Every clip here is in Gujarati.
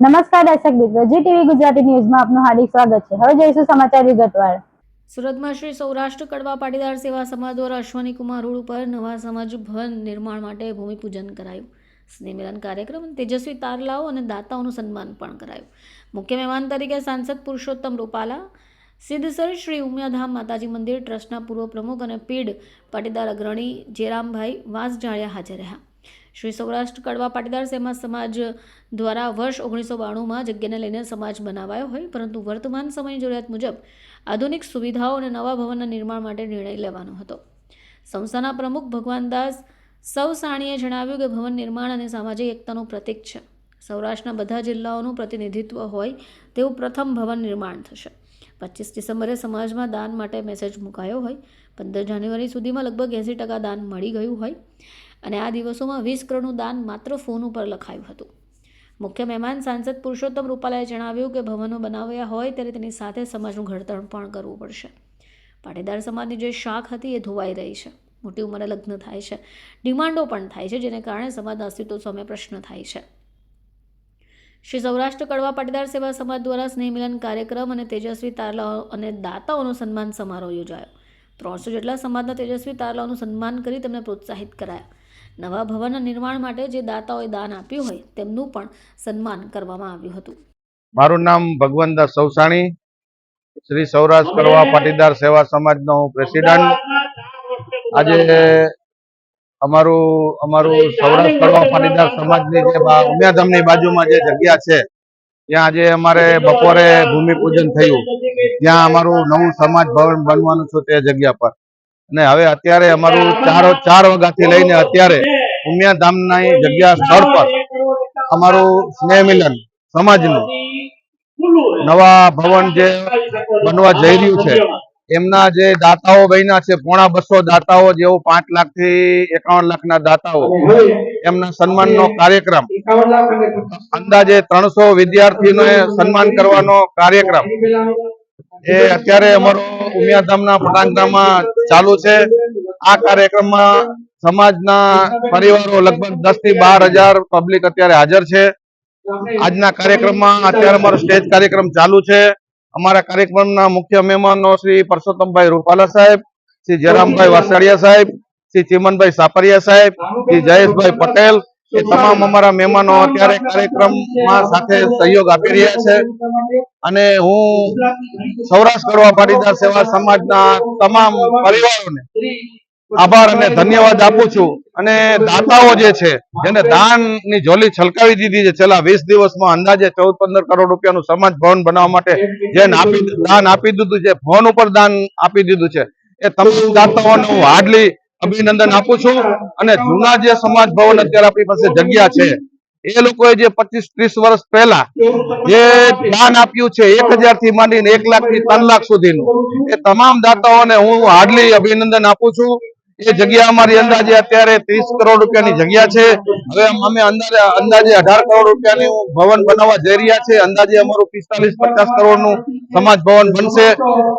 નમસ્કાર દર્શક મિત્રો, જી ટીવી ગુજરાતી ન્યૂઝમાં આપનું હાર્દિક સ્વાગત છે. હવે જોઈશું સમાચાર વિગતવાર સુરતમાં શ્રી સૌરાષ્ટ્ર કડવા પાટીદાર સેવા સમાજ દ્વારા અશ્વની કુમાર રોડ ઉપર નવા સમાજ ભવન નિર્માણ માટે ભૂમિપૂજન કરાયું. સ્નેહમિલન કાર્યક્રમ, તેજસ્વી તારલાઓ અને દાતાઓનું સન્માન પણ કરાયું. મુખ્ય મહેમાન તરીકે સાંસદ પુરુષોત્તમ રૂપાલા, સિદ્ધસર શ્રી ઉમિયાધામ માતાજી મંદિર ટ્રસ્ટના પૂર્વ પ્રમુખ અને પીડ પાટીદાર અગ્રણી જેરામભાઈ વાંસજાળિયા હાજર રહ્યા. શ્રી સૌરાષ્ટ્ર કડવા પાટીદાર સેમા સમાજ દ્વારા વર્ષ ઓગણીસો બાણુંમાં જગ્યાને લઈને સમાજ બનાવાયો હોય, પરંતુ વર્તમાન સમયની જરૂરિયાત મુજબ આધુનિક સુવિધાઓ અને નવા ભવનના નિર્માણ માટે નિર્ણય લેવાનો હતો. સંસ્થાના પ્રમુખ ભગવાનદાસ સૌ સાણીએ જણાવ્યું કે ભવન નિર્માણ અને સામાજિક એકતાનું પ્રતીક છે. સૌરાષ્ટ્રના બધા જિલ્લાઓનું પ્રતિનિધિત્વ હોય તેવું પ્રથમ ભવન નિર્માણ થશે. પચીસ ડિસેમ્બરે સમાજમાં દાન માટે મેસેજ મુકાયો હોય, પંદર જાન્યુઆરી સુધીમાં લગભગ એંસી ટકા દાન મળી ગયું હોય. અને આ દિવસોમાં વીસ કરોડનું દાન માત્ર ફોન ઉપર લખાયું હતું. મુખ્ય મહેમાન સાંસદ પુરુષોત્તમ રૂપાલાએ જણાવ્યું કે ભવનો બનાવ્યા હોય ત્યારે તેની સાથે સમાજનું ઘડતર પણ કરવું પડશે. પાટીદાર સમાજની જે શાખ હતી એ ધોવાઈ રહી છે. મોટી ઉંમરે લગ્ન થાય છે. ડિમાન્ડો પણ થાય છે, જેને કારણે સમાજના અસ્તિત્વ સામે પ્રશ્ન થાય છે. શ્રી સૌરાષ્ટ્ર કડવા પાટીદાર સેવા સમાજ દ્વારા સ્નેહ મિલન કાર્યક્રમ અને તેજસ્વી તારલાઓ અને દાતાઓનો સન્માન સમારોહ યોજાયો. ત્રણસો જેટલા સમાજના તેજસ્વી તારલાઓનું સન્માન કરી તેમને પ્રોત્સાહિત કરાયા. નવા ભવનના નિર્માણ માટે જે દાતાઓએ દાન આપ્યું હોય, તેમનું પણ સન્માન કરવામાં આવ્યું હતું. મારું નામ ભગવાનદાસ સૌસાણી શ્રી સૌરાષ્ટ્ર કરવા પાટીદાર સેવા સમાજનો હું પ્રેસિડન્ટ. આજે અમારું અમારું સૌરાષ્ટ્ર કરવા પાટીદાર સમાજની જે ઉમિયાધામની બાજુમાં જે જગ્યા છે, ત્યાં આજે અમારે બપોરે ભૂમિપૂજન થયું. ત્યાં અમારું નવું સમાજ ભવન બનવાનું છે તે જગ્યા પર. અને હવે અત્યારે અમારું ચાર ચાર વાગ્યાથી લઈને અત્યારે ઉમિયાધામના જગ્યા સ્થળ પર અમારું સ્નેહ મિલન સમાજનું નવા ભવન જે બનવા જઈ રહ્યું છે એમના જે દાતાઓ બન્યા છે પોણા બસો દાતાઓ જેવું પાંચ લાખથી એકાવન લાખ ના દાતાઓ એમના સન્માનનો કાર્યક્રમ અંદાજે ત્રણસો વિદ્યાર્થીઓને સન્માન કરવાનો કાર્યક્રમ એ અત્યારે અમારો ઉમિયાધામના પટાંગણામાં ચાલુ છે. આ કાર્યક્રમમાં સમાજના પરિવારો લગભગ દસથી બાર હજાર પબ્લિક અત્યારે હાજર છે. આજના કાર્યક્રમમાં અત્યારે અમારો સ્ટેજ કાર્યક્રમ ચાલુ છે. અમારા કાર્યક્રમના મુખ્ય મહેમાનો શ્રી પરસોત્તમભાઈ રૂપાલા સાહેબ, શ્રી જયરામભાઈ વાસળિયા સાહેબ, શ્રી ચિમનભાઈ સાપરિયા સાહેબ, શ્રી જયેશભાઈ પટેલ એ તમામ અમારા મહેમાનો અત્યારે કાર્યક્રમમાં સાથે સહયોગ આપી રહ્યા છે. અને હું સૌરાષ્ટ્ર કરવા પાટીદાર સેવા સમાજના તમામ પરિવારોને આભાર અને ધન્યવાદ આપું છું. અને દાતાઓ જે છે, જેને દાનની ઝોલી છલકાવી દીધી છે, છેલ્લા વીસ દિવસમાં અંદાજે ચૌદ પંદર કરોડ રૂપિયાનું સમાજ ભવન બનાવવા માટે આપી, દાન આપી દીધું છે ફોન ઉપર દાન આપી દીધું છે. એ તમામ દાતાઓને હું હાર્ડલી અભિનંદન આપું છું. અને જૂના જે સમાજ ભવન અત્યારે આપણી પાસે જગ્યા છે, એ લોકોએ જે પચીસ ત્રીસ વર્ષ પહેલા જે દાન આપ્યું છે, એક હજારથી માંડીને એક લાખથી ત્રણ લાખ સુધીનું, એ તમામ દાતાઓને હું હાર્ડલી અભિનંદન આપું છું. એ જગ્યા અમારી અંદાજે અત્યારે ત્રીસ કરોડ રૂપિયાની જગ્યા છે. હવે અમે અંદાજે અઢાર કરોડ રૂપિયાનું ભવન બનાવવા જઈ રહ્યા છે. અંદાજે અમારું પિસ્તાલીસ પચાસ કરોડનું સમાજ ભવન બનશે.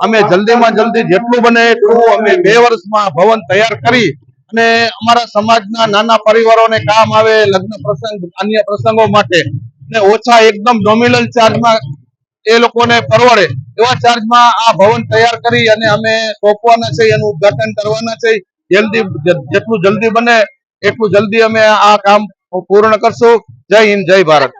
અમે જલ્દીમાં જલ્દી જેટલું બને એટલું અમે બે વર્ષમાં ભવન તૈયાર કરી અને અમારા સમાજના નાના પરિવારોને કામ આવે, લગ્ન પ્રસંગ, અન્ય પ્રસંગો માટે. ને ઓછા એકદમ નોમિનલ ચાર્જમાં એ લોકોને પરવડે. એવા ચાર્જમાં આ ભવન તૈયાર કરી અને અમે સોંપવાના છે, એનું ઉદ્ઘાટન કરવાના છે. જલ્દી જેટલું જલ્દી બને એટલું જલ્દી અમે આ કામ પૂર્ણ કરશું. જય હિન્દ, જય ભારત.